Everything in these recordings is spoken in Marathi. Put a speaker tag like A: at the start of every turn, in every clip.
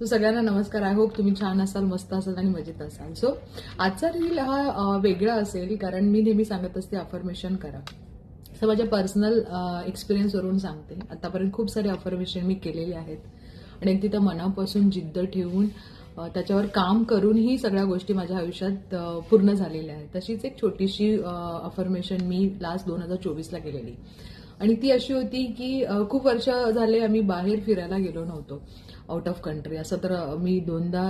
A: सो सगळ्यांना नमस्कार. आय होप तुम्ही छान असाल मस्त असाल आणि मजेत असाल. सो आजचा रील हा वेगळा असेल कारण मी नेहमी सांगत असते अफर्मेशन करा. सो माझ्या पर्सनल एक्सपिरियन्सवरून सांगते. आतापर्यंत खूप सारे अफर्मेशन मी केलेले आहेत. आणि तिथं मनापासून जिद्द ठेवून त्याच्यावर काम करूनही सगळ्या गोष्टी माझ्या आयुष्यात पूर्ण झालेल्या आहेत. तशीच एक छोटीशी अफर्मेशन मी लास्ट दोन हजार चोवीसला केलेली. आणि ती अशी होती की खूप वर्ष झाले आम्ही बाहेर फिरायला गेलो नव्हतो. आउट ऑफ कंट्री असं तर मी दोनदा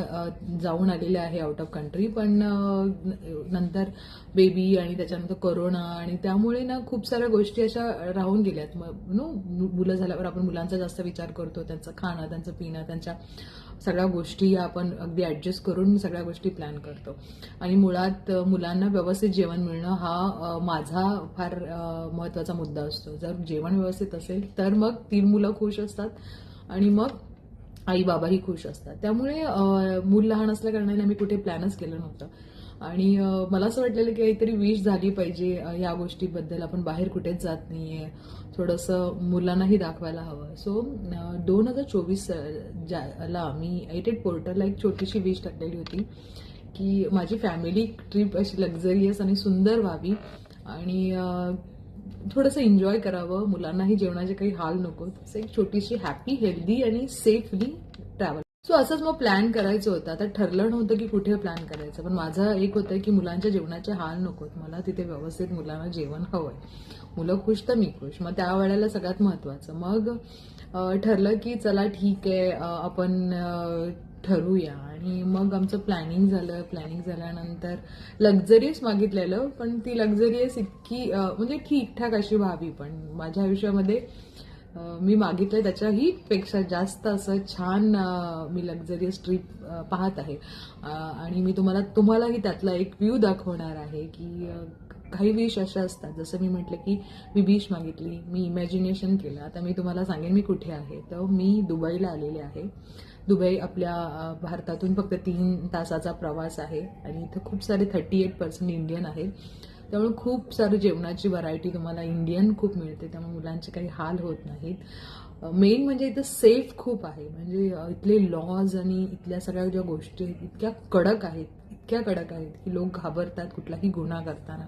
A: जाऊन आलेले आहे आउट ऑफ कंट्री पण नंतर बेबी आणि त्याच्यानंतर करोना आणि त्यामुळे ना खूप साऱ्या गोष्टी अशा राहून गेल्यात. नो मुलं झाल्यावर आपण मुलांचा जास्त विचार करतो. त्यांचं खाणं त्यांचं पिणं त्यांच्या सगळ्या गोष्टी आपण अगदी ॲडजस्ट करून सगळ्या गोष्टी प्लॅन करतो. आणि मुळात मुलांना व्यवस्थित जेवण मिळणं हा माझा फार महत्त्वाचा महत्त्वाचा मुद्दा असतो. जर जेवण व्यवस्थित असेल तर मग तीन मुलं खुश असतात आणि मग आई बाबाही खुश असतात. त्यामुळे मूल लहान असल्या कारणाने आम्ही कुठे प्लॅनच केलं नव्हतं. आणि मला असं वाटलेलं की काहीतरी विश झाली पाहिजे या गोष्टीबद्दल. आपण बाहेर कुठेच जात नाहीये. थोडंसं मुलांनाही दाखवायला हवं. सो दोन हजार चोवीस ज्याला मी एटेड पोर्टलला एक छोटीशी विश टाकलेली होती की माझी फॅमिली ट्रिप अशी लक्झरियस आणि सुंदर व्हावी. आणि थोडंसं एन्जॉय करावं मुलांनाही जेवणाचे काही हाल नको. असं एक छोटीशी हॅपी हेल्दी आणि सेफली ट्रॅव्हल सो असंच मग प्लॅन करायचं होतं. आता ठरलं नव्हतं की कुठे प्लॅन करायचं. पण माझं एक होतं की मुलांच्या जेवणाचे हाल नकोत. मला तिथे व्यवस्थित मुलांना जेवण हवंय. मुलं खुश तर मी खुश. मग त्या वेळेला सगळ्यात महत्वाचं. मग ठरलं की चला ठीक आहे आपण अं, ठरवूया. आणि मग आमचं प्लॅनिंग झालं. प्लॅनिंग झाल्यानंतर लक्झरीच मागितलेलं. पण ती लक्झरियस इतकी म्हणजे ठीकठाक अशी व्हावी. पण माझ्या आयुष्यामध्ये मी मागितलं त्याच्याही पेक्षा जास्त असं छान मी लक्झरियस ट्रीप पाहत आहे. आणि मी तुम्हाला तुम्हालाही त्यातला एक व्ह्यू दाखवणार आहे की काही विश अशा असतात. जसं मी म्हटलं की मी विश मागितली मी इमॅजिनेशन केलं. आता मी तुम्हाला सांगेन मी कुठे आहे. तर मी दुबईला आलेले आहे. दुबई आपल्या भारतातून फक्त तीन तासाचा प्रवास आहे आणि इथं खूप सारे थर्टी एट पर्सेंट इंडियन आहेत. त्यामुळे खूप सारं जेवणाची व्हरायटी तुम्हाला इंडियन खूप मिळते त्यामुळे मुलांचे काही हाल होत नाहीत. मेन म्हणजे इथं सेफ खूप आहे. म्हणजे इथले लॉज आणि इथल्या सगळ्या ज्या गोष्टी आहेत इतक्या कडक आहेत इतक्या कडक आहेत की लोक घाबरतात कुठलाही गुन्हा करताना.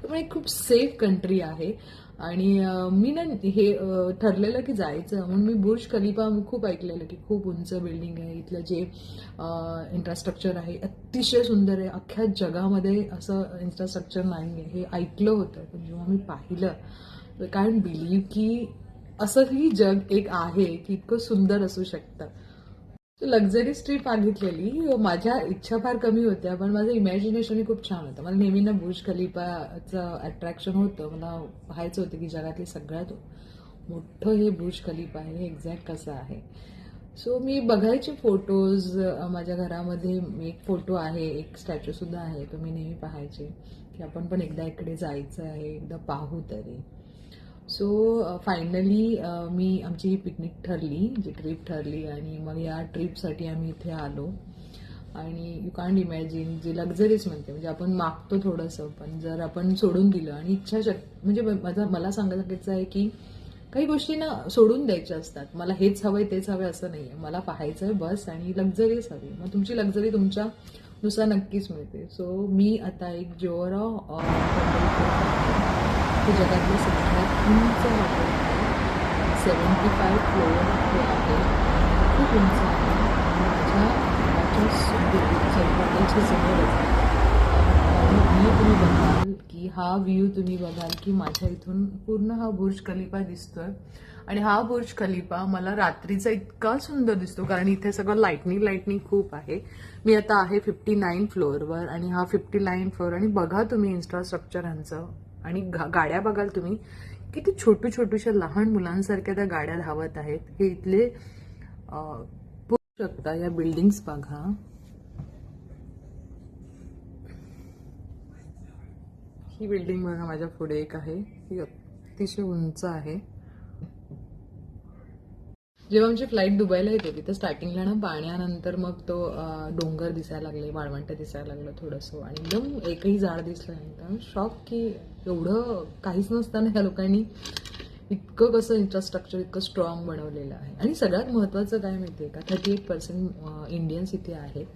A: त्यामुळे एक खूप सेफ कंट्री आहे. आणि मी ना हे ठरलेलं की जायचं. म्हणून मी बुर्ज खलिफा खूप ऐकलेलं की खूप उंच बिल्डिंग आहे. इथलं जे इन्फ्रास्ट्रक्चर आहे अतिशय सुंदर आहे. अख्ख्या जगामध्ये असं इन्फ्रास्ट्रक्चर नाही आहे हे ऐकलं होतं. पण जेव्हा मी पाहिलं कारण बिलीव्ह की असंही जग एक आहे की इतकं सुंदर असू शकतं. लक्झरी ट्रिप मागितलेली. माझ्या इच्छा फार कमी होत्या पण माझं इमॅजिनेशनही खूप छान होतं. मला नेहमी ना बुर्ज खलिफाचं अट्रॅक्शन होतं. मला पाहायचं होतं की जगातली सगळ्यात मोठं हे बुर्ज खलिफा आहे हे एक्झॅक्ट कसं आहे. सो मी बघायचे फोटोज माझ्या घरामध्ये एक फोटो आहे एक स्टॅच्यू सुद्धा आहे. तो मी नेहमी पाहायचे की आपण पण एकदा इकडे जायचं आहे एकदा पाहू तरी. सो फायनली uh, uh, मी आमची ही पिकनिक ठरली जी ट्रिप ठरली आणि मग या ट्रिपसाठी आम्ही इथे आलो. आणि यू कांट इमॅजिन जे लक्झरीज म्हणते म्हणजे आपण मागतो थोडंसं पण जर आपण सोडून दिलं आणि इच्छाशक्ती म्हणजे माझा मला सांगायचं आहे की काही गोष्टी ना सोडून द्यायच्या असतात. मला हेच हवंय तेच हवंय असं नाही आहे मला पाहायचं आहे बस आणि लक्झरीच हवी. मग तुमची लक्झरी तुमच्या दुसरा नक्कीच मिळते सो मी आता एक जोरा हे जगातलं सगळ्यात उंच हॉटेल आहे. सेवन्टी फाय फ्लोअर हे आहे. खूप उंच आहे. माझ्या घराच्या हॉटेलच्या समोरच आणि व्ह्यू तुम्ही बघाल की हा व्ह्यू तुम्ही बघाल की माझ्या इथून पूर्ण हा बुर्ज खलिफा दिसतोय. आणि हा बुर्ज खलिफा मला रात्रीचा इतका सुंदर दिसतो कारण इथे सगळं लाईटनिंग लाईटनिंग खूप आहे. मी आता आहे फिफ्टी नाईन फ्लोअरवर आणि हा फिफ्टी नाईन फ्लोअर आणि बघा तुम्ही इन्फ्रास्ट्रक्चर ह्यांचं आणि गाड्या बघाल तुम्ही किती छोटू छोटूशा लहान मुलांसारख्या त्या गाड्या धावत आहेत. हे इथले अं, शकता या बिल्डिंग्स बघा. ही बिल्डिंग बघा माझ्या पुढे एक आहे. ही अतिशय उंच आहे. जेव्हा आमची फ्लाईट दुबईला येत होती तर स्टार्टिंगला ना पाण्यानंतर मग तो डोंगर दिसायला लागले वाळवंट दिसायला लागलं थोडंसं. आणि एकदम एकही झाड दिसलं नाही. तर शॉक की एवढं काहीच नसताना ह्या लोकांनी इतकं कसं इन्फ्रास्ट्रक्चर इतकं स्ट्रॉंग बनवलेलं आहे. आणि सगळ्यात महत्त्वाचं काय माहिती आहे का? थर्टी एट पर्सेंट इंडियन्स इथे आहेत.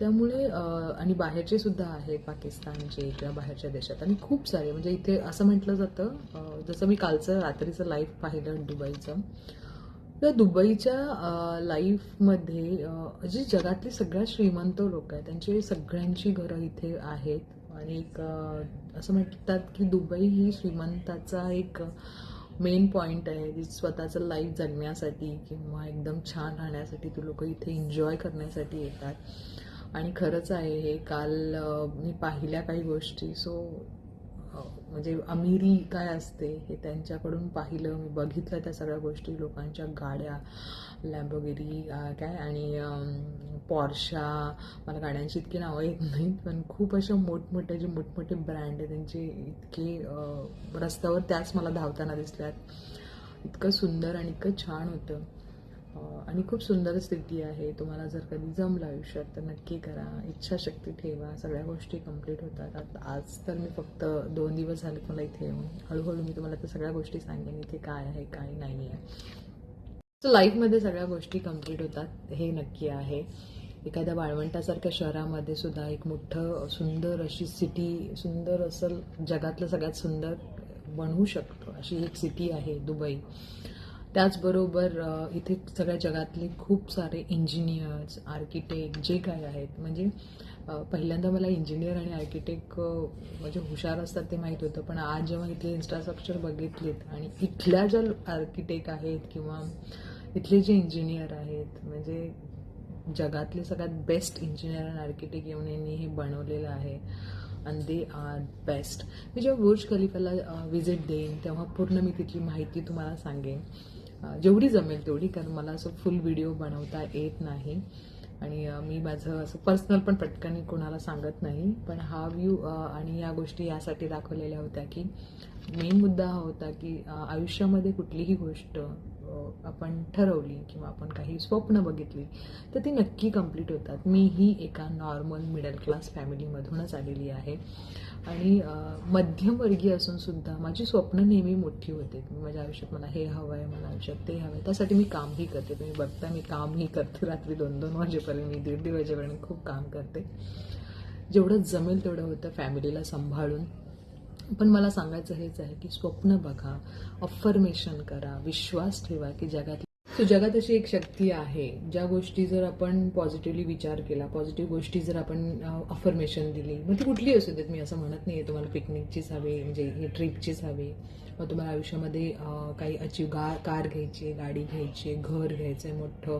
A: त्यामुळे आणि बाहेरचे सुद्धा आहेत पाकिस्तानचे किंवा बाहेरच्या देशात. आणि खूप सारे म्हणजे इथे असं म्हटलं जातं जसं मी कालचं रात्रीचं लाईव्ह पाहिलं दुबईचं तर दुबईच्या लाईफमध्ये जी जगातली सगळ्यात श्रीमंत लोक आहेत त्यांची सगळ्यांची घरं इथे आहेत. आणि एक असं म्हणतात की दुबई ही श्रीमंताचा एक मेन पॉईंट आहे. जी स्वतःचं लाईफ जगण्यासाठी किंवा एकदम छान राहण्यासाठी ती लोक इथे एन्जॉय करण्यासाठी येतात. आणि खरंच आहे हे काल मी पाहिल्या काही गोष्टी. सो म्हणजे अमिरी काय असते हे त्यांच्याकडून पाहिलं मी बघितलं त्या सगळ्या गोष्टी लोकांच्या गाड्या लॅम्बोगिरी काय आणि पॉर्शा मला गाड्यांची इतकी नावं येत नाहीत पण खूप अशा मोठमोठे जे मोठमोठे ब्रँड आहे त्यांचे इतके रस्त्यावर त्याच मला धावताना दिसल्यात. इतकं सुंदर आणि इतकं छान होतं. आणि खूप सुंदर स्थिती आहे. तुम्हाला जर कधी जमलं आयुष्यात तर नक्की करा. इच्छाशक्ती ठेवा. सगळ्या गोष्टी कंप्लीट होतात. आता आज तर मी फक्त दोन दिवस झाले मला इथे येऊन. हळूहळू मी तुम्हाला त्या सगळ्या गोष्टी सांगेन इथे काय आहे काय नाही आहे. सो लाईफमध्ये सगळ्या गोष्टी कंप्लीट होतात. हे नक्की आहे. एखाद्या वाळवंटासारख्या शहरामध्ये सुद्धा एक मोठं सुंदर अशी सिटी सुंदर असं जगातलं सगळ्यात सुंदर बनवू शकतो. अशी एक सिटी आहे दुबई. त्याचबरोबर इथे सगळ्या जगातले खूप सारे इंजिनियर्स आर्किटेक्ट जे काय आहेत म्हणजे पहिल्यांदा मला इंजिनियर आणि आर्किटेक्ट म्हणजे हुशार असतात ते माहीत होतं पण आज जेव्हा इथले इन्फ्रास्ट्रक्चर बघितलेत आणि इथल्या ज्या आर्किटेक्ट आहेत किंवा इथले जे इंजिनियर आहेत म्हणजे जगातले सगळ्यात बेस्ट इंजिनियर आणि आर्किटेक्ट येऊन यांनी हे बनवलेलं आहे आणि दे आर बेस्ट मी जेव्हा बुर्ज खलिफाला व्हिजिट देईन तेव्हा पूर्ण मी तिथली माहिती तुम्हाला सांगेन. जेवढी जमेल तेवढी कारण मला असं फुल व्हिडिओ बनवता येत नाही. आणि मी माझं असं पर्सनल पण पटकन कोणाला सांगत नाही. पण हा व्ह्यू आणि या गोष्टी यासाठी दाखवलेल्या होत्या की मेन मुद्दा हा होता की आयुष्यामध्ये कुठलीही गोष्ट आपण ठरवली किंवा आपण काही स्वप्न बघितली तर ती नक्की कंप्लीट होतात. मी ही एका नॉर्मल मिडल क्लास फॅमिलीमधूनच आलेली आहे. आणि मध्यमवर्गीय असून सुद्धा माझी स्वप्न नेहमी मोठी होते. माझ्या आयुष्यात मला हे हवं आहे मला आयुष्यात ते हवं आहे त्यासाठी मी कामही करते. तुम्ही बघता मी कामही करते. रात्री दोन दोन वाजेपर्यंत मी दीड दीड वाजेपर्यंत खूप काम करते. जेवढं जमेल तेवढं होतं फॅमिलीला सांभाळून. पण मला सांगायचं हेच आहे की स्वप्न बघा अफर्मेशन करा विश्वास ठेवा की जगात सो जगात अशी एक शक्ती आहे ज्या गोष्टी जर आपण पॉझिटिव्हली विचार केला पॉझिटिव्ह गोष्टी जर आपण अफर्मेशन दिली मग ती कुठली असू देत? मी असं म्हणत नाही तुम्हाला पिकनिकचीच हवी म्हणजे ही ट्रिपचीच हवी. मग तुम्हाला आयुष्यामध्ये काही अचीव गा कार घ्यायची आहे गाडी घ्यायची आहे घर घ्यायचं आहे मोठं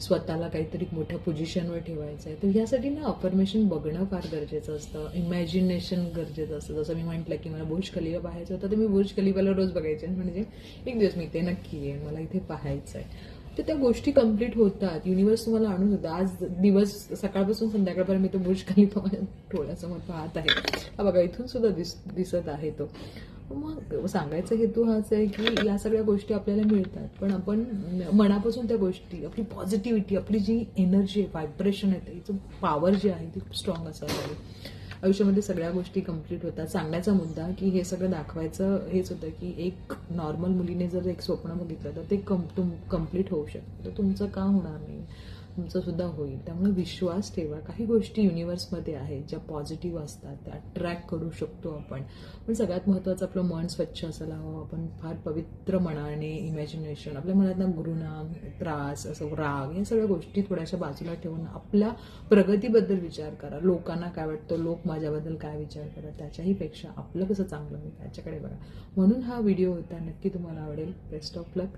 A: स्वतःला काहीतरी मोठ्या पोझिशनवर ठेवायचं आहे तर ह्यासाठी ना अफर्मेशन बघणं फार गरजेचं असतं. इमॅजिनेशन गरजेचं असतं. जसं मी म्हटलं की मला बुर्ज खलिफा पाहायचं होतं तर मी बुर्ज खलिबाला रोज बघायचे म्हणजे एक दिवस मी इथे नक्की आहे मला इथे पाहायचं आहे तर त्या गोष्टी कंप्लीट होतात. युनिवर्स तुम्हाला आणून होतं आज दिवस सकाळपासून संध्याकाळपर्यंत मी तो बुर्ज खलिफा डोळ्यासमोर पाहत आहे. हा बघा इथून सुद्धा दिस दिसत आहे तो. मग सांगायचा हेतू हाच आहे की या सगळ्या गोष्टी आपल्याला मिळतात. पण आपण मनापासून त्या गोष्टी आपली पॉझिटिव्हिटी आपली जी एनर्जी आहे व्हायब्रेशन आहे त्याचं पॉवर जी आहे ती खूप स्ट्रॉंग असायला हवी. आयुष्यामध्ये सगळ्या गोष्टी कंप्लीट होतात. सांगण्याचा मुद्दा की हे सगळं दाखवायचं हेच होतं की एक नॉर्मल मुलीने जर एक स्वप्न बघितलं तर ते कम तुम कंप्लीट होऊ शकतं. तर तुमचं का होणार नाही? तुमचंसुद्धा होईल. त्यामुळे विश्वास ठेवा. काही गोष्टी युनिवर्समध्ये आहेत ज्या पॉझिटिव्ह असतात त्या ट्रॅक करू शकतो आपण. पण सगळ्यात महत्त्वाचं आपलं मन स्वच्छ असायला हवं. आपण फार पवित्र मनाने इमॅजिनेशन आपल्या मनात ना गुरुना त्रास असं राग या सगळ्या गोष्टी थोड्याशा बाजूला ठेवून आपल्या प्रगतीबद्दल विचार करा. लोकांना काय वाटतं? लोक माझ्याबद्दल काय विचार करतात? त्याच्याही पेक्षा आपलं कसं चांगलं होईल त्याच्याकडे बघा. म्हणून हा व्हिडिओ होता. नक्की तुम्हाला आवडेल. Best of luck